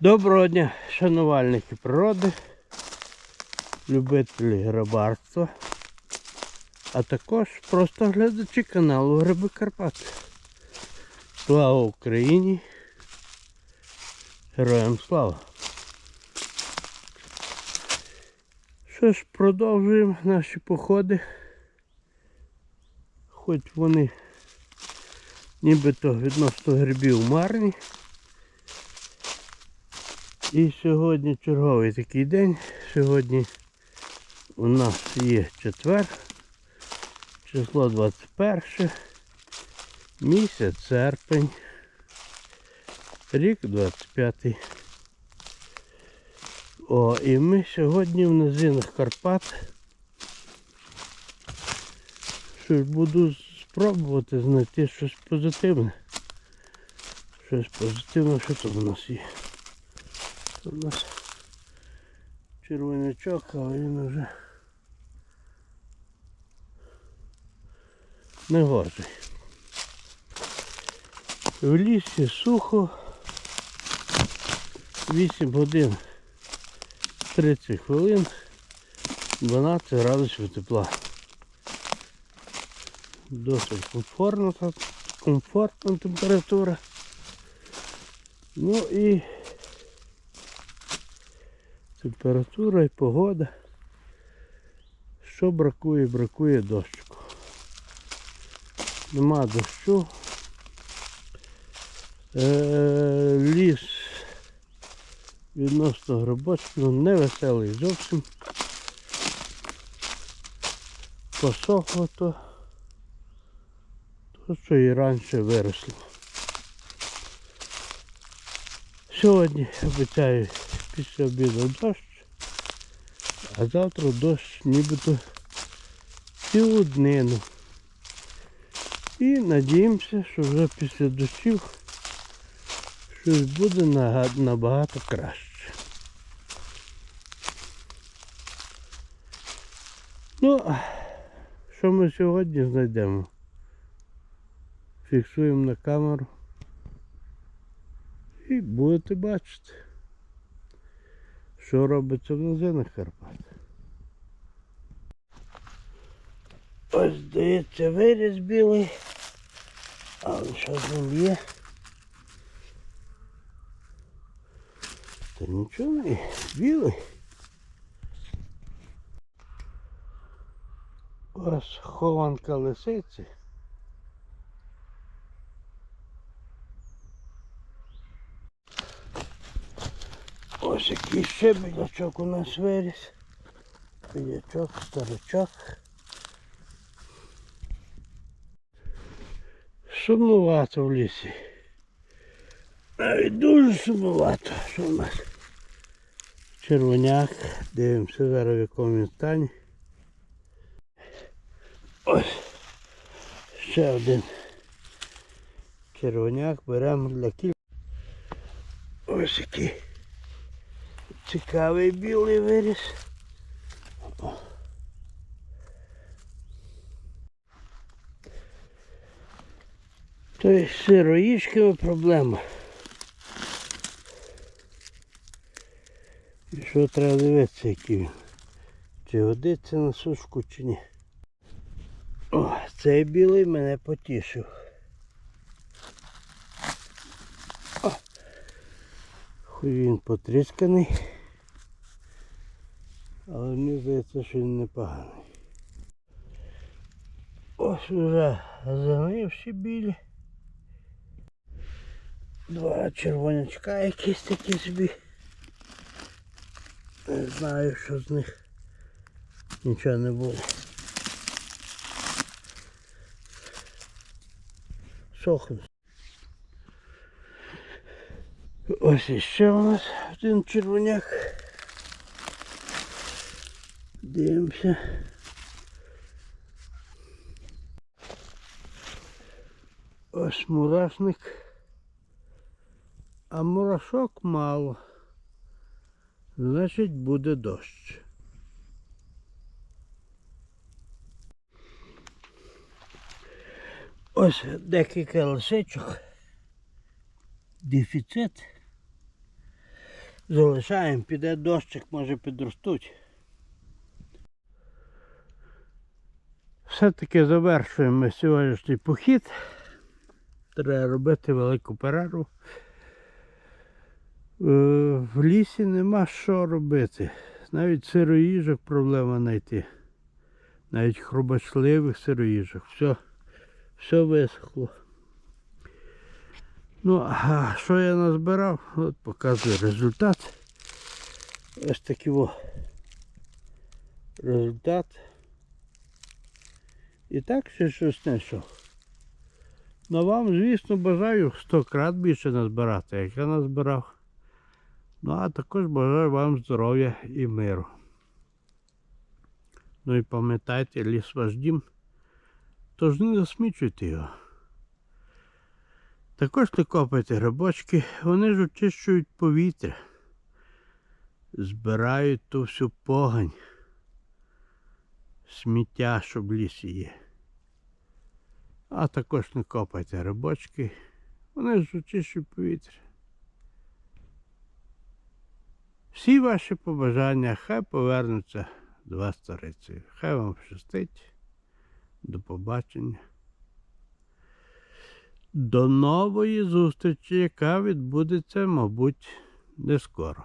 Доброго дня, шанувальники природи, любителі рибарства, а також просто глядачі каналу Гриби Карпат. Слава Україні! Героям слава! Що ж, продовжуємо наші походи. Хоч вони нібито відносно грибів марні. І сьогодні черговий такий день. Сьогодні у нас є четвер, число 21, місяць серпень, рік 25. О, і ми сьогодні в низинах Карпат. Що ж, буду спробувати знайти щось позитивне. Щось позитивне, що тут у нас є. У нас червонячок, але він вже не гордий. В лісі сухо. 8 годин 30 хвилин, 12 градусів тепла. Досить комфортна, комфортна температура. Ну і температура і погода. Що бракує, бракує дощику. Нема дощу. Е, ліс відносно грибочного, невеселий зовсім. Посохло то, то що і раніше виросло. Сьогодні обіцяю після обіду дощ, а завтра дощ нібито цілу днину. І надіємося, що вже після дощів щось буде набагато краще. Ну, що ми сьогодні знайдемо? Фіксуємо на камеру. І будете бачити, що робиться в низинах Карпат. Ось здається виріз білий. Але що з ним є? Та нічого не є. білий. Ось хованка лисиці. Ось який ще білячок у нас виріс. Білячок, старичок. Сумнувато в лісі. Навіть дуже сумнувато, що у нас. Червоняк. Дивимося зараз в якому він стані. Ось. Ще один червоняк беремо для кіль. Ось який цікавий білий виріс. То є з сироїшками проблема. І що треба дивитися, який він. Чи годиться на сушку, чи ні. О, цей білий мене потішив. О, Хоч він потрісканий. Але мені здається, що він непоганий. Ось уже загнивші білі. Два червонячка якісь такі собі. Не знаю, що з них нічого не було. Сохнуть. Ось іще у нас один червоняк. Дивимося. Ось мурашник. А мурашок мало. Значить буде дощ. Ось декілька лисичок. Дефіцит. Залишаємо, піде дощик, може підростуть. Все-таки завершуємо сьогоднішній похід. Треба робити велику перерву. Е, В лісі нема що робити. Навіть сироїжок проблема знайти. Навіть хробачливих сироїжок. Все, все висохло. Ну, а що я назбирав? От показую результат. Ось такий о. Результат. І так ще щось знайшов. Ну вам, звісно, бажаю 100 крат більше назбирати, як я назбирав. Ну, а також бажаю вам здоров'я і миру. Ну і пам'ятайте, ліс ваш дім, тож не засмічуйте його. Також не копайте грибочки, вони ж очищують повітря, збирають ту всю погань, сміття, що в лісі є. А також не копайте грибочки, вони ж очищують повітря. Всі ваші побажання хай повернуться до вас старицею. Хай вам щастить. До побачення. До нової зустрічі, яка відбудеться, мабуть, не скоро.